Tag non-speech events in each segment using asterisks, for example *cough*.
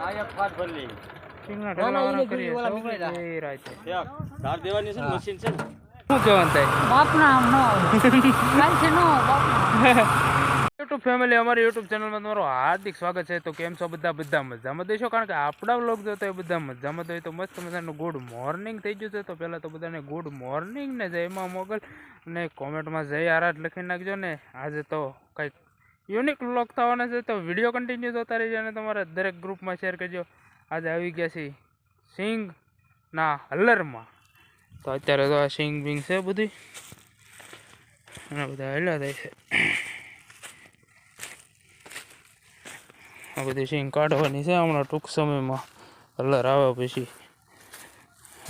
આ એક પાટ ભરી સિંગના ના, ના, ઢગલા ઈ કરીએ ઓલા સૌ નીકળેલા. એ રાતે. ધાર દેવાની છે મશીન છે શું કહેવાનું થાય બાપના નો કાંઈ નો યુટ્યુબ ફેમિલી અમારી યુટ્યુબ ચેનલમાં તમારું હાર્દિક સ્વાગત છે. તો કેમ છો બધા? બધા મજામાં. દેશો કારણ કે આપણા વ્લોગ જોતો હોય બધા મજામાં. જોઈએ હોય તો મસ્ત મજાનું ગુડ મોર્નિંગ થઈ ગયું છે. તો પહેલાં તો બધાને ગુડ મોર્નિંગ ને જય માં મોગલ. અને કોમેન્ટમાં જય આરાટ લખી નાખજો ને. આજે તો યુનિક વ્લોગ થવાના છે, તો વીડિયો કન્ટિન્યુ જોતા રહેજો અને તમારા દરેક ગ્રુપમાં શેર કરજો. આજે આવી ગયા છે સિંગના હલરમાં. તો અત્યારે તો આ સિંગ બિંગ છે બધી અને બધા હેલા થાય છે. આ બધી સિંગ કાઢવાની છે, હમણાં ટૂંક સમયમાં હલર આવે પછી.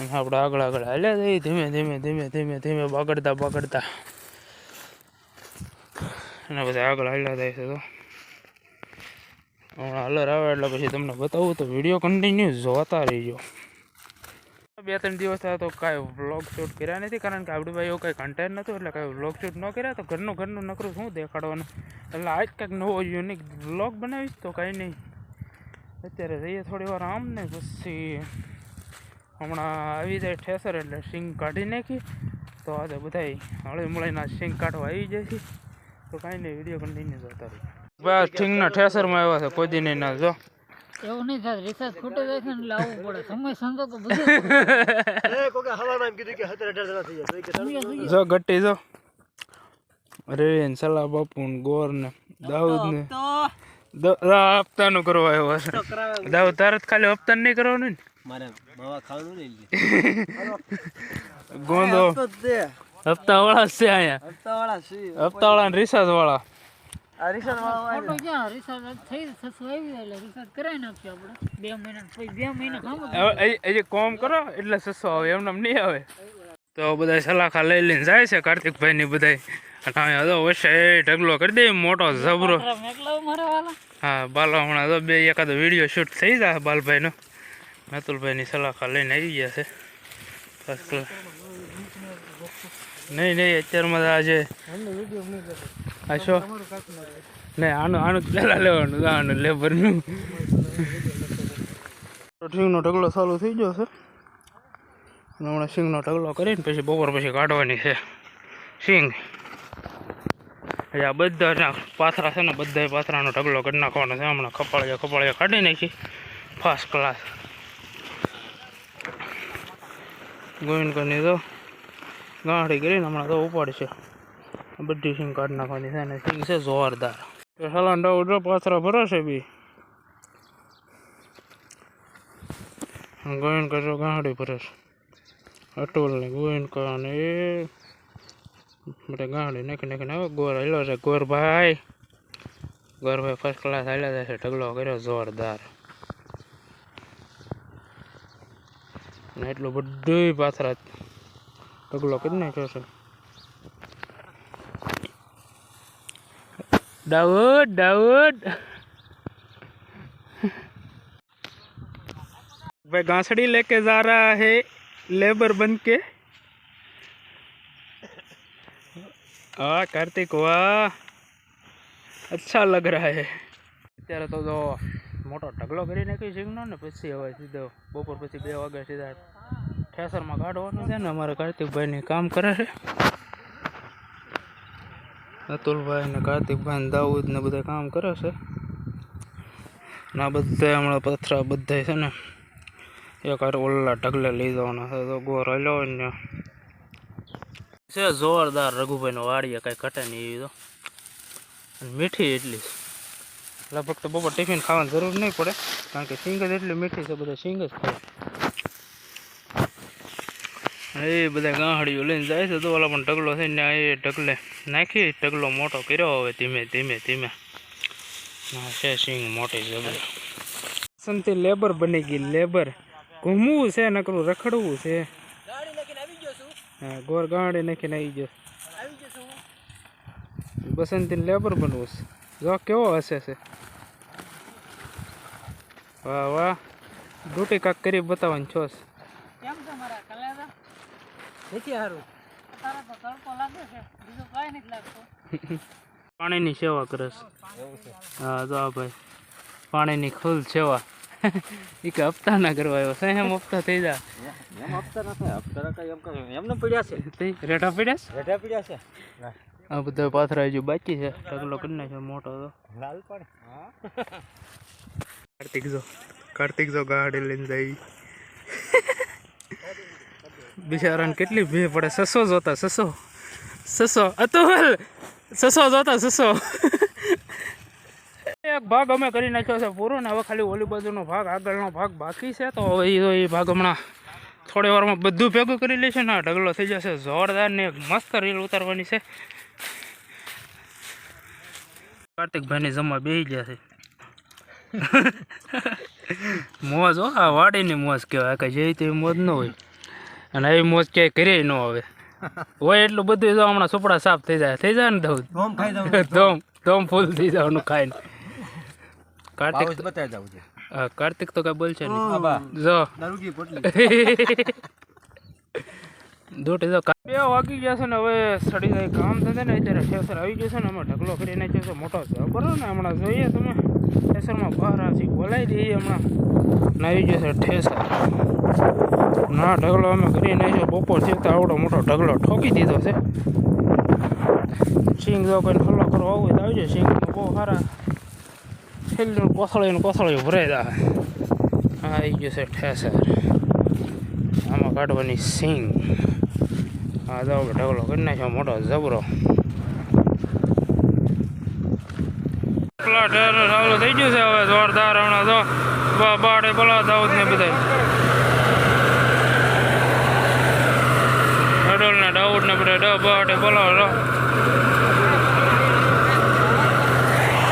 આપણે આગળ આગળ હાલ્યા જઈએ ધીમે ધીમે ધીમે ધીમે ધીમે બગડતા બગડતા. અને બધા આગળ હાલ્યા થાય છે તો. હમણાં હલર આવે એટલે પછી તમને બતાવું તો વીડિયો કન્ટિન્યુ જોતા રહીજો. બે ત્રણ દિવસ થયા તો કાંઈ વ્લોગ શૂટ કર્યા નથી કારણ કે આપણી ભાઈ એવું કાંઈ કન્ટેન્ટ નહોતું એટલે કાંઈ વ્લોગ શૂટ ન કર્યા તો ઘરનું ઘરનું નકરું શું દેખાડવાનું. એટલે આજ કંઈક નવો યુનિક વ્લોગ બનાવીશ તો કાંઈ નહીં. અત્યારે જઈએ થોડી વાર આમ ને પછી હમણાં આવી જાય ઠેસર એટલે સિંગ કાઢી નાખી. તો આજે બધા હળી મળીના સિંગ કાઢવા આવી જાય છે તો કાંઈ નહીં વીડિયો કન્ટિન્યુ જોતા રહી બસ સિંગના ઠેસરમાં આવ્યા છે કોઈ દી નહીં ના જો. એવું નહીં થાય રિસર્ચ ખૂટે જાય છે ને લાવવું પડે. સમય સંજોગો બધું *laughs* જો ગટ્ટી જો. રેન સલા બાપુ ને ગોર ને દાઉદ ને. હપ્તાનું કરવા આવ્યો છે. દાઉદ તારે ખાલી હપ્તા નહીં કરવાનું ને? મારે માવા ખાવાનું નહીં *laughs* ગોંધો હપ્તા વાળા છે. અહીંયા હપ્તા વાળા ને રિસાર્જ વાળા ક્યાં? રિસાર્જ થઈ થતું આવી એટલે રિસાર્જ કરાવી નાખીએ આપણે. બે મહિના પછી બે મહિના કામ જ હવે હજી- હજી કોમ કરો એટલે સસ્તો આવે એમને નહીં આવે. તો બધા સલાખા લઈ લઈને જાય છે કાર્તિકભાઈ ની બધા અને વચ્ચે ઢગલો કરી દે મોટો જબરો હા બાલા હમણાં તો બે એકાદો વીડિયો શૂટ થઈ જાય બાલભાઈનો. મેતુલભાઈની સલાખા લઈને આવી ગયા છે. ફર્સ્ટ ક્લાસ નહીં નહીં અત્યારમાં આજે આ શું? નહીં આનું આનું પહેલાં લેવાનું આનું લેબરનું સિંગનો ઢગલો ચાલુ થઈ ગયો છે. હમણાં સિંગનો ઢગલો કરીને પછી બપોર પછી કાઢવાની છે. સિંગ આ બધા પાથરા છે ને બધા પાથરાનો ઢગલો કરી નાખવાનો છે. હમણાં કપાળિયા કપાળિયા કાઢી નાખી. ફર્સ્ટ ક્લાસ ગોવિંદકરની તો ગાંઠી કરીને હમણાં તો ઉપાડશે બધી સિંગ કાઢી નાખવાની છે અને સિંગ છે જોરદાર. હલાંડા ઉડો પાથરા ભરાશે બી. ગોવિંદકર તો ગાંઠી ભરશે. અટોલ ને ગોવિંદકા ને એ. બધા ગાંઠી નાખી નાખીને હવે ગોર આવેલો છે. ગોરભાઈ. ગોરભાઈ ફર્સ્ટ ક્લાસ હાલ્યા છે, ઢગલો કર્યો જોરદાર. ને એટલું બધું પાથરા ઢગલો કરી નાખ્યો છે દાઉદ દાઉદ भाई घासड़ी लेके जा रहा है लेबर बन के हाँ कार्तिक वाह अच्छा लग रहा है અત્યારે તો જો મોટો ઢગલો કરી નાખ્યો સિંગનો ને પછી હવે સીધો બપોર પછી બે વાગ્યા સીધા ઠેસરમાં કાઢવાનું છે ને અમારે કાર્તિકભાઈની કામ કરે છે. અતુલભાઈ ને કાર્તિકભાઈ દાઉદ ને બધા કામ કરે છે. ને આ બધા હમણાં પથરા બધા છે ને. એક ઓલા ઢગલે લઈ છે. તો ગોર હલ્યો ને. છે જોરદાર રઘુભાઈનો વાડીએ કાંઈ ઘટે નહીં તો. મીઠી એટલી લગભગ તો બપોર ટિફિન ખાવાની જરૂર નહીં પડે. કારણ કે સિંગ જ એટલી મીઠી છે, બધા સિંગ જ ખાય. એ બધા ગાંહડીઓ લઈને જાય છે તો ઓલા પણ ઢગલો થઈને એ ઢગલે નાખી ઢગલો મોટો કર્યો હવે ધીમે ધીમે ધીમે. હા છે સિંગ મોટી સંતી લેબર બની ગઈ લેબર. ઘૂમવું છે નકરું રખડવું છે. હા ગોર ગાંડી નાખીને આવી ગયો. બસંતી લેબર બનવું છે. જો કેવો હશે છે. વાહ વાહ. ડૂટી કાક કરી બતાવવાની છો. કેમ કલેરા સારું તારા તો તડકો લાગે છે. બીજું કાંઈ નથી લાગતું. પાણીની સેવા કરે છે. હા જો ભાઈ. પાણીની ફૂલ સેવા. *laughs* એક હપ્તા ના કરવા આવ્યો છે. એમ હપ્તા થઈ જા. એમ હપ્તા ના થાય. હપ્તા કઈ એમ કઈ એમને પડ્યા છે. તે રેટા પડ્યા છે? રેઠા પડ્યા છે? આ બધો પાથરા હજુ બાકી છે. ઢગલો કરી નાખ્યો મોટો તો. લાલ પણ. કાર્તિક જો. કાર્તિક જો ગાડી લઈને જાય. બિચારાને કેટલી ભે પડે. સસો જોતા, સસો. સસો. અતુલ! સસો જોતા, સસો. એક ભાગ અમે કરી નાખ્યો છે પૂરો ને હવે ખાલી ઓલી બાજુનો ભાગ, આગળનો ભાગ બાકી છે. તો હવે એ ભાગ હમણાં થોડી વારમાં બધું ભેગું કરી લેશે ને ઢગલો થઈ જશે. જોરદાર ને એક મસ્ત રીલ ઉતારવાની છે. કાર્તિકભાઈને જમવા બેસી ગયા છે. મોજ હો, આ વાડીની મોજ કહેવાય. કે જે તે મોજ ન હોય. અને આવી મોજ ક્યાંય કરીએ ન આવે. હોય એટલું બધું જો હમણાં સુપડા સાફ થઈ જાય. થઈ જાય ને ધોમ ખાઈ ધોમ ધોમ ફૂલ થઈ જવાનું ખાઈને. કાર્તિક બતાવી દઉં છે. હા, કાર્તિક તો કઈ બોલશે નહીં. જો. *laughs* દોઢ જો બે વાગી ગયા છે ને હવે સડી જાય કામ થશે ને અત્યારે ઠેસર આવી ગયો છે ને અમે ઢગલો કરી નાખ્યો છે મોટો જબર ને હમણાં જોઈએ તમે. ઠેસરમાં બહાર આથી બોલાવી દઈએ હમણાં. ને આવી ગયો છે ઠેસર. ના, ઢગલો અમે કરી નાખ્યો બપોર થતા આવડો મોટો ઢગલો ઠોકી દીધો છે. સિંગ જો કોઈ હલ્લો કરો આવું તો આવજો સિંગ બહુ સારા છેલ્લું કોથળીને કોથળીઓ ભરાઈ દા આવી ગયું છે ઠેસર. આમાં કાઢવાની સિંગ આ તો ઢગલો કરી નાખ્યો, મોટો જબરો. પેલા ઢેર ચાલુ થઈ ગયું છે, હવે જોરદાર હમણાં તો બાડે બોલા દાઉદ ને બધા ને બધા ડ બાડે બોલાવો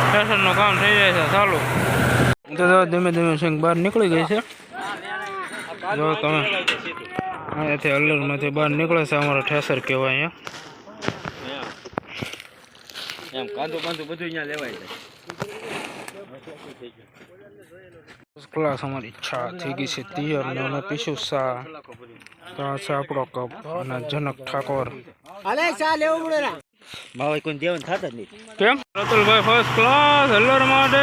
સ્ટેશનનું કામ થઈ જાય છે ચાલુ તો ધીમે ધીમે સિંગ બહાર નીકળી ગઈ છે જો તમે અહીંયાથી અલ્લરમાંથી બહાર નીકળે છે અમારો ઠેસર કહેવાય અહીંયા એમ કાંદો બાંધો બધું અહીંયા લેવાય છે ક્લાસ અમારી ઈચ્છા થઈ ગઈ છે તિયર ને અમે પીશું શાહ ત્યાં છે આપણો કપ અને જનક ઠાકોર. માવા કોઈ દેવન થતા જ નહીં. કેમ? રતુલભાઈ ફર્સ્ટ ક્લાસ હલ્લર માટે.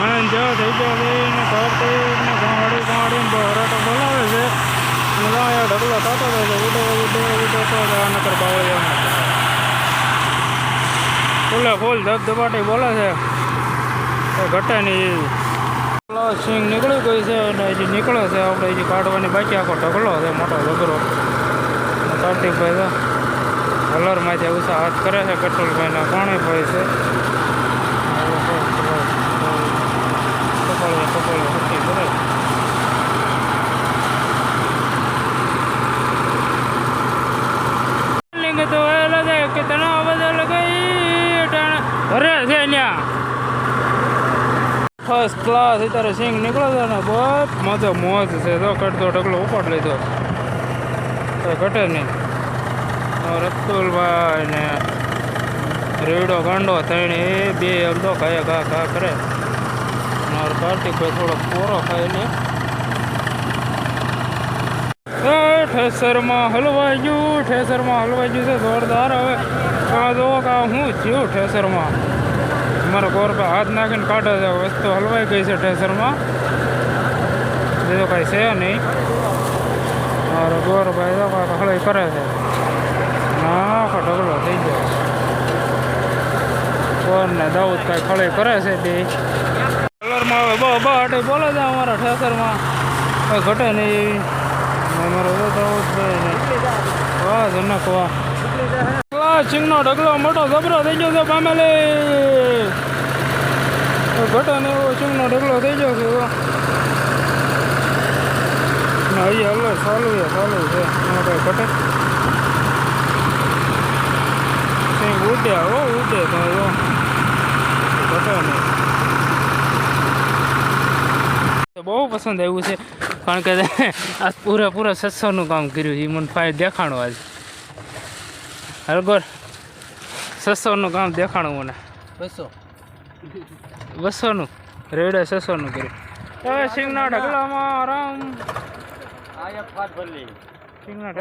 આનંદ જેવા થઈ ગયા છે ને કાર્તિક ને ગાડી ગાડી બહરાટો બોલાવે છે. મજા ઢગલો થતો રહે છે. ઉડે ઉડે ઉડે તો આ નકર બાવળિયામાં ફૂલે ફૂલ ધબધબાટી બોલે છે. ઘટે નહીં. સિંગ નીકળી ગઈ છે અને હજી નીકળે છે. આપણે હજી કાઢવાની બાકી આખો ઢગલો છે, મોટો અને કાર્તિકભાઈ તો કલરમાંથી ઉષા હાથ કરે છે કટોલભાઈના પાણીભાઈ છે કપાળે કપાળે હકી કરે લિંગ તો એ લગે કે તના બદલ ગઈ ટાણ ઘરે છે ન્યા ફર્સ્ટ ક્લાસ અત્યારે સિંગ નીકળે છે ને બસ. મજો મોજ છે. તો કટતો ઢગલો ઉપાડ લીધો તો ઘટે નહીં. રતુલભાઈ ને રેડો ગાંડો થઈને એ બે એમ તો ખાય ઘા ઘા કરે. કાર્તિકભાઈ થોડો કોરો ખાય ને. ઠેસરમાં હલવાઈ ગયું ઠેસરમાં હલવાઈ ગયું છે, જોરદાર. હવે આ જો કા હું થયું ઠેસરમાં મારો ગોરભાઈ હાથ નાખીને કાઢે છે. વસ્તુ હલવાઈ ગઈ છે ઠેસરમાં બીજું કાંઈ છે નહીં. મારો ગોરભાઈ તો કાંઈક હળાઈ કરે છે. આખો ઢગલો થઈ ગયો. કોણ ને દાઉદ કાંઈ ખળે કરે છે તે. કલરમાં હવે બહુ બહાટે બોલે છે અમારા ઠેસરમાં. કાંઈ ઘટે નહીં અમારો દાઉદ ભાઈ વાહ, જનક વાહ. સિંગનો ઢગલો મોટો ગભરો થઈ ગયો છે પામેલી. ઘટે ને એવો સિંહનો ઢગલો થઈ ગયો છે અહીંયા હલો, ચાલુ છે ચાલુ છે. કાંઈ ઘટે? સિંહ ઉડ્યા હો, ઉડે તો ઘટે નહીં. બહુ પસંદ આવ્યું છે. કારણ કે આ પૂરેપૂરા સત્સંગનું કામ કર્યું છે. મને ફાઇલ દેખાણો આજ. હરગોર સસોનું કામ દેખાણું મને. બસો. બસોનું? રેડે સસોનું કર્યું. હવે સિંગના ઢગલામાં ને ને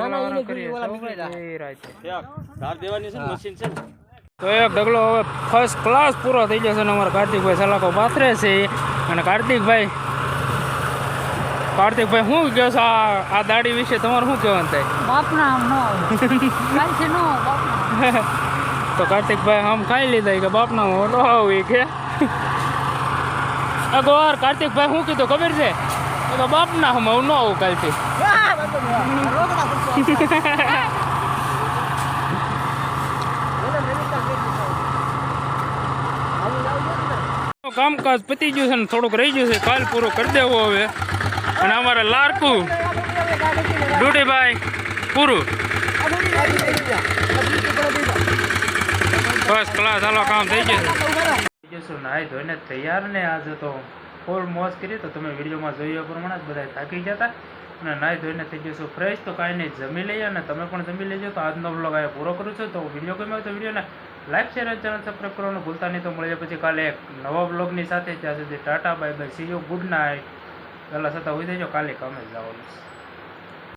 તો એક ઢગલો હવે ફર્સ્ટ ક્લાસ પૂરો થઈ જશે અને અમારા કાર્તિકભાઈ સલાકો પાથરે છે. અને કાર્તિકભાઈ કાર્તિકભાઈ શું કહો છો આ દાઢી વિશે તમારું શું કહેવાનું થાય? બાપના આમ નો તો કાર્તિકભાઈ આમ ખાઈ લીધા કે બાપના મોટો આવું કે. અગવાર કાર્તિકભાઈ શું કીધું ખબર છે? તો બાપના હમ હું ન આવું કાલથી. *laughs* કામકાજ પતી ગયું છે ને થોડુંક રહી ગયું છે કાલ પૂરું કરી દેવું હવે. અને અમારે લારકું ડુટીભાઈ પૂરું. બસ ક્લાસ હાલો, કામ થઈ ગયું નાહી ધોઈને તૈયાર ને આજે તો ફૂલ મોજ કરી. તો તમે વિડીયોમાં જોઈએ પ્રમાણે જ બધા થાકી જતા અને નાહી ધોઈને થઈ જશો ફ્રેશ તો કાંઈ નહીં, જમી લઈએ અને તમે પણ જમી લેજો. તો આજનો બ્લોગ આ પૂરો કરું છું. તો વીડિયો ગમ્યો તો વિડીયોને લાઈક શેર અને ચેનલ સબસ્ક્રાઈબ કરવાનું ભૂલતા નહીં. તો મળીએ પછી કાલે એક નવા બ્લોગની સાથે. ત્યાં સુધી tata bye bye see you good night પહેલાં છતાં હોઈ જજો કાલે કામે જવાનું